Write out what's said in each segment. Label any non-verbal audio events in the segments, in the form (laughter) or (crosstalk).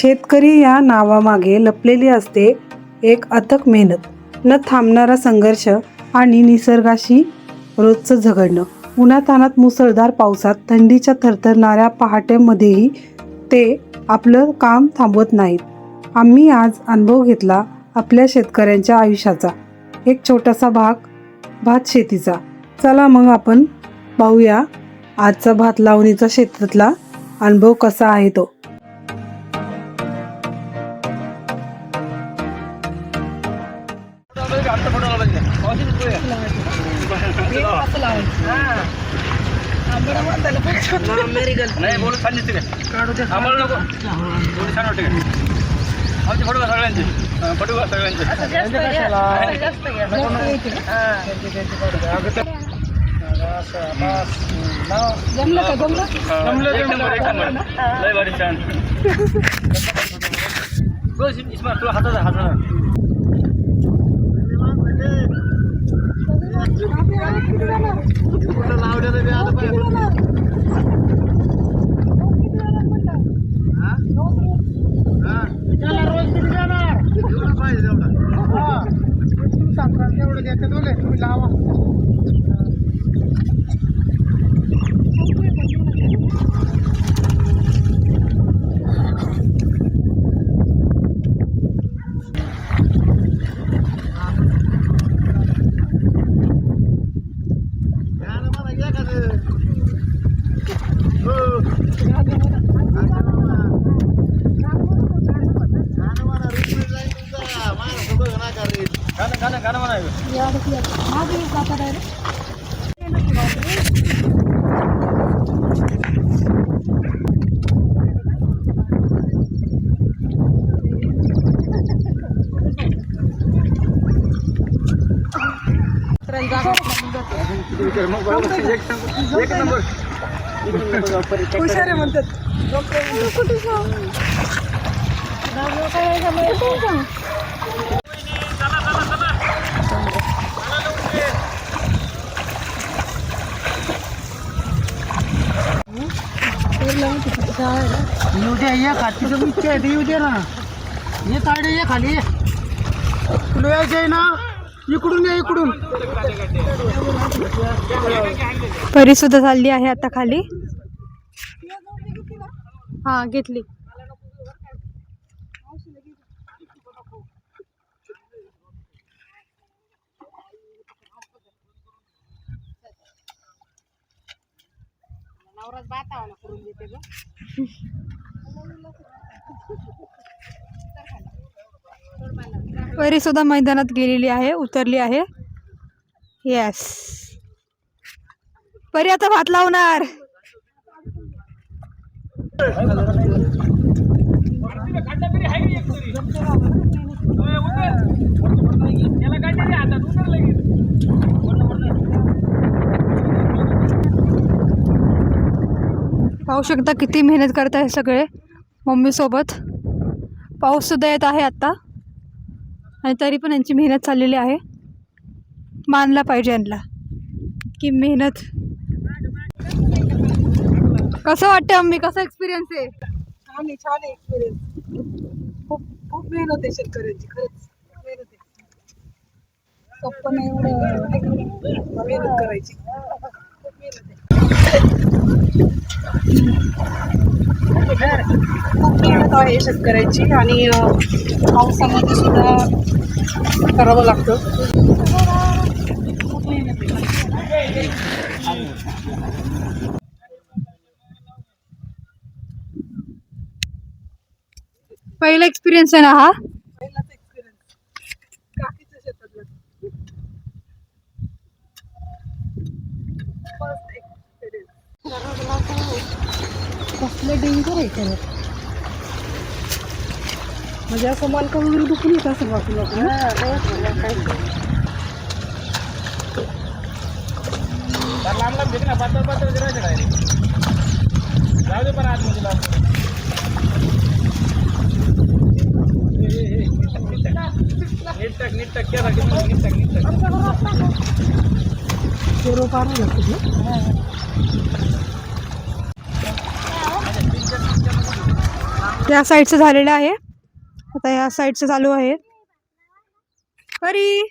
शेतकरी या नावामागे लपलेली असते एक अथक मेहनत. न थांबणारा संघर्ष आणि निसर्गाशी रोजचं झगडणं. उन्हातानात मुसळधार पावसात थंडीच्या थरथरणाऱ्या पहाटेमध्येही ते आपलं काम थांबवत नाहीत. आम्ही आज अनुभव घेतला आपल्या शेतकऱ्यांच्या आयुष्याचा. एक छोटासा भाग भात शेतीचा. चला मग आपण पाहूया आजचा भात लावणीचा शेतातला अनुभव कसा आहे तो. आमचे फोटो सगळ्यांचे फोटो सगळ्यांचे जमलं का जमलं जमलं लय भारी छान हाताचा हाताला लावड्या मग बरोबर. एक नंबर. एक नंबर (laughs) हुशार म्हणतात. येऊ द्या या खातीचं आहे ते येऊ ना. ये ताडे ये खाली. तुला यायचं आहे ना. इकडून ये इकडून. परी सुद्धा चालली आहे आता खाली. हा घेतली. परी (laughs) सुद्धा मैदानात गेलेली आहे उतरली आहे. येस परी आता भात लावणार. पाहू शकता किती मेहनत करत आहे सगळे मम्मी सोबत. पाऊस सुद्धा येत आहे आता आणि तरी पण यांची मेहनत चाललेली आहे. मानला पाहिजे यांना. की मेहनत. कसं वाटतं अम्मी? कसा एक्सपिरियन्स आहे? छान आहे छान आहे एक्सपिरियन्स खूप खूप मेहनत आहे शेतकऱ्यांची खरंच. मेहनत आहे. सोपं नाही एवढं. मेहनत करायची. खूप मेहनत आहे. खूप मेहनत आहे शेतकऱ्याची आणि पावसामध्ये सुद्धा करावं लागतं. खूप मेहनत पहिला एक्सपिरियन्स आहे ना हा? खरं म्हणजे असं मालका वगैरे दुखून येत असेल बाजूला लांब लांब घेते ना पातळ पातळ करायचं काय जाऊ दे पण आज लावतो. ए, नीट टाक, नीट टाक नीट टाक केला की? नीट टाक नीट टाक पार लागतो त्या साईडचं झालेलं आहे. आता या साईडचं चालू आहे. परी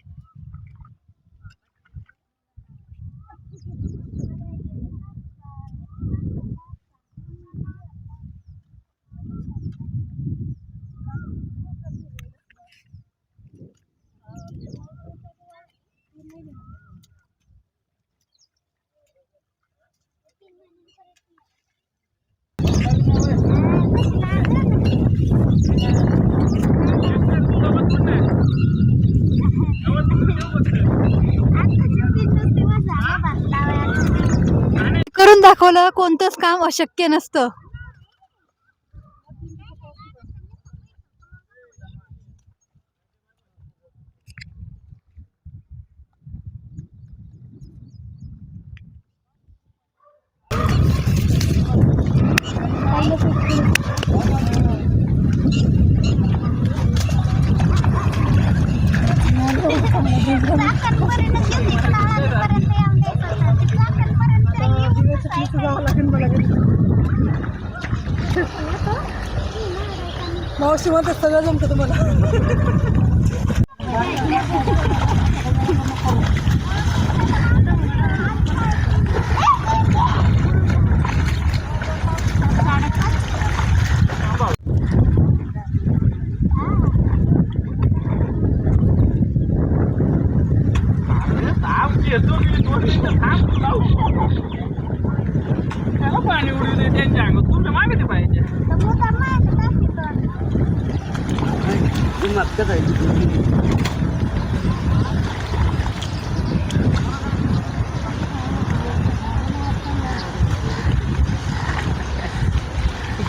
करून दाखवलं कोणतंच काम अशक्य नसतं. मावशी म्हणतात सगळं जमतं तुम्हाला पाणी उडू दे त्यांच्या अंगात तुमच्या मागे ते पाहिजे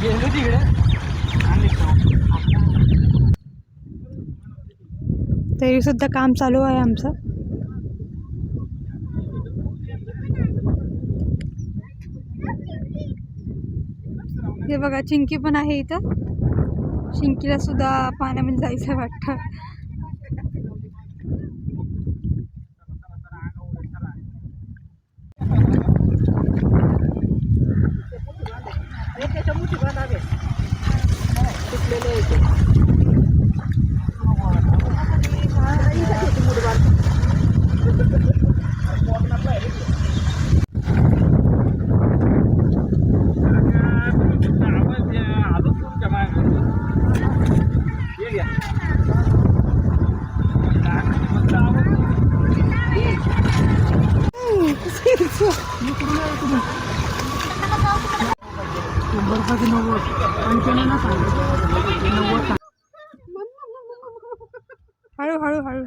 गेलो तिकडे आणि तरी सुद्धा काम चालू आहे आमचं. हे बघा चिंकी पण आहे इथं. चिंकीला सुद्धा पाण्यामध्ये जायचं वाटतं. हळू हळू.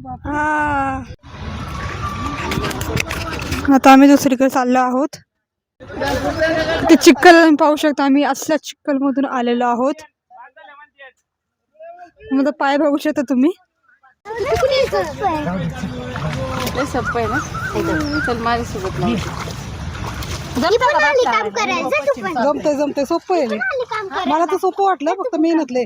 हळू हा. आता आम्ही दुसरीकडे चाललो आहोत. ते चिक्कल पाहू शकतो आम्ही. असल्या चिक्कल मधून आलेलो आहोत. माझा पाय बघू शकता तुम्ही. जमते जमते सोपं आहे. हे. मला तर सोपं वाटलं फक्त मेहनतले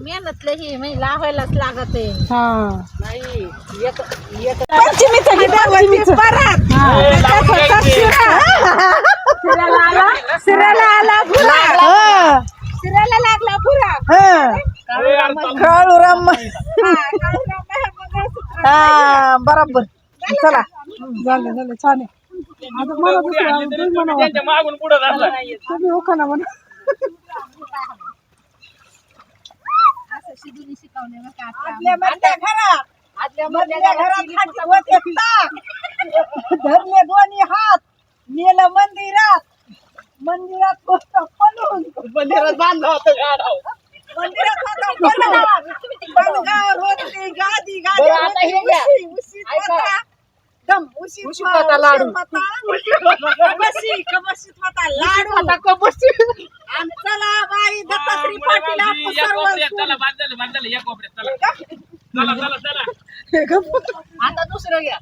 मेहनतलं ही म्हणजे लावायलाच लागत आहे. हा. नाही एक एक लागला हा. बरोबर. चला. झालं झालं. छान आहे. आता मला दुसरं तुम्ही म्हणा. त्यांच्या मागून पुढे झालं तुम्ही हो का ना म्हणा. आपल्या मधल्या घरात. आपल्या मधल्या घरात हात होते. ताक. धरले दोन्ही हात. नेलं मंदिरात. मंदिरात मंदिरात बांधलं होतं गाढव. मंदिरात होता गादी गादी बरं, आता हे घ्या. उशी उशीत ऐका. होता. दम उशीत होता लाडू. कबशी कबशीत होता लाडू. आता कबशी. आणि चला बाई दत्ताश्री पाटील आपण या सर्व चला, बांधलं, बांधलं, या कोपऱ्यात चला. चला, चला, चला. आता दुसरं घ्या.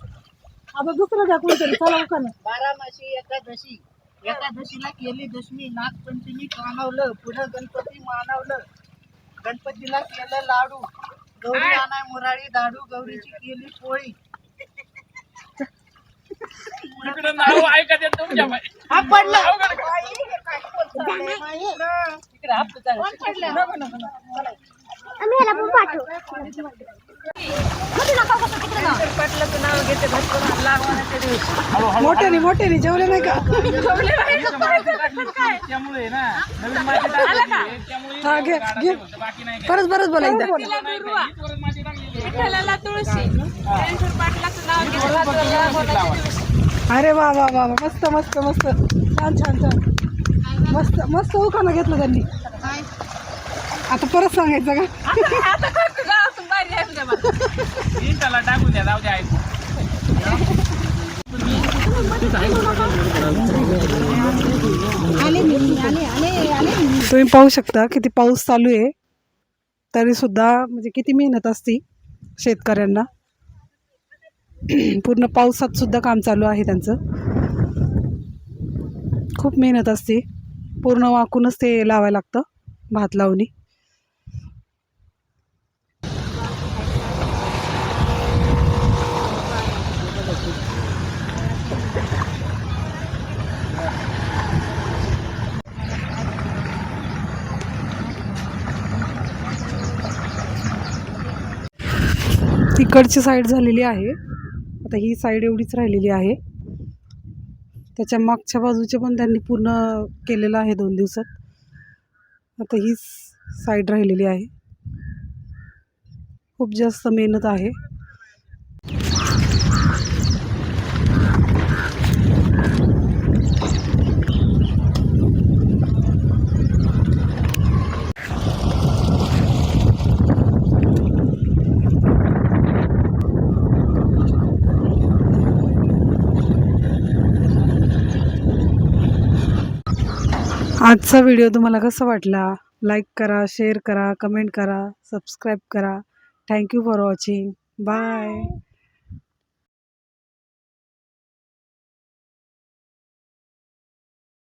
आता दुसरं घ्या कुणीतरी. चला का ना. बारामाशी एकादशी. एकादशीला केली दशमी. नागपंचमी मानवलं. पुढं गणपती मानवलं. गणपतीला केलं लाडू. गौरी आणाय मुराळी दाडू गौरीची केली पोळी. नाव ऐका ते तुमच्या बाई. हा पडलं. बाई, हे काय कोण चाललंय बाई? कोण पडलं? नको, नको, नको. चला. मोठ्याने मोठ्याने जेवले नाही का? त्यामुळे ना नवीन माती टाकली, त्यामुळे हा घे घे. बाकी नाही परत बरंच बोला अरे वा वा वा वा. मस्त मस्त मस्त. छान छान छान. मस्त मस्त उखाणं घेतलं त्यांनी. आता परत सांगायचं का? त्याला टाकून द्या जाऊ द्या ऐकू तुम्ही पाहू शकता किती पाऊस चालू आहे. तरी सुद्धा म्हणजे किती मेहनत असती. शेतकऱ्यांना. पूर्ण पावसात सुद्धा काम चालू आहे त्यांचं. खूप मेहनत असते. पूर्ण वाकूनच ते लावायला लागतं भात लावणी. इकडची साईड झालेली आहे. आता ही साईड एवढीच राहिलेली आहे. त्याच्या मागच्या बाजूचे पण त्यांनी पूर्ण केलेलं आहे दोन दिवसात. आता हीच साईड राहिलेली आहे. खूप जास्त मेहनत आहे. आजचा व्हिडिओ तुम्हाला कसा वाटला? लाईक करा शेअर करा कमेंट करा सबस्क्राईब करा. Thank you for watching bye